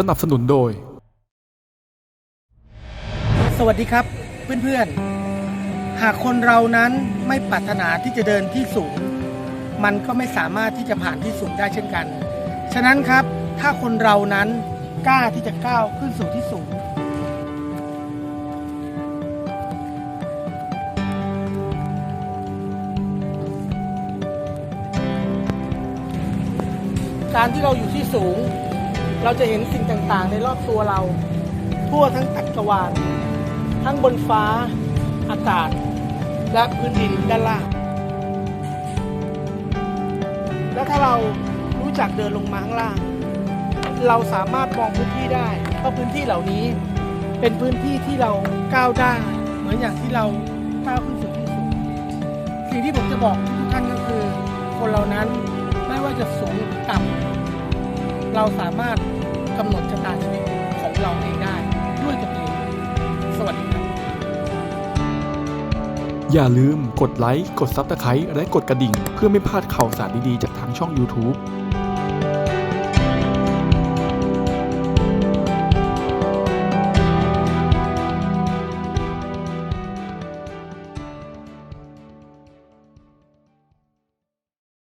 สนับสนุนโดย สวัสดีครับเพื่อนๆ หากคนเรานั้นไม่ปรารถนาที่จะเดินที่สูง มันก็ไม่สามารถที่จะผ่านที่สูงได้เช่นกัน ฉะนั้นครับถ้าคนเรานั้นกล้าที่จะก้าวขึ้นสู่ที่สูง การที่เราอยู่ที่สูง เราจะเห็นสิ่งต่างๆ ในรอบตัวเรา ทั่วทั้งจักรวาลทั้งบนฟ้า อากาศ และพื้นดินด้านล่าง และถ้าเรารู้จักเดินลงมาข้างล่าง เราสามารถมองพื้นที่ได้ เพราะพื้นที่เหล่านี้เป็นพื้นที่ที่เราก้าวได้เหมือนอย่างที่เราก้าวขึ้นสู่ที่สูงสิ่งที่ผมจะบอกทุกท่านก็คือ คนเรานั้นไม่ว่าจะสูงหรือต่ำ เราสามารถกำหนดชะตาชีวิตของเราเองได้ด้วยตัวเองสวัสดีครับ อย่าลืมกดไลค์ กดซับสไครต์และกดกระดิ่ง เพื่อไม่พลาดข่าวสารดี ๆ จากทางช่อง YouTube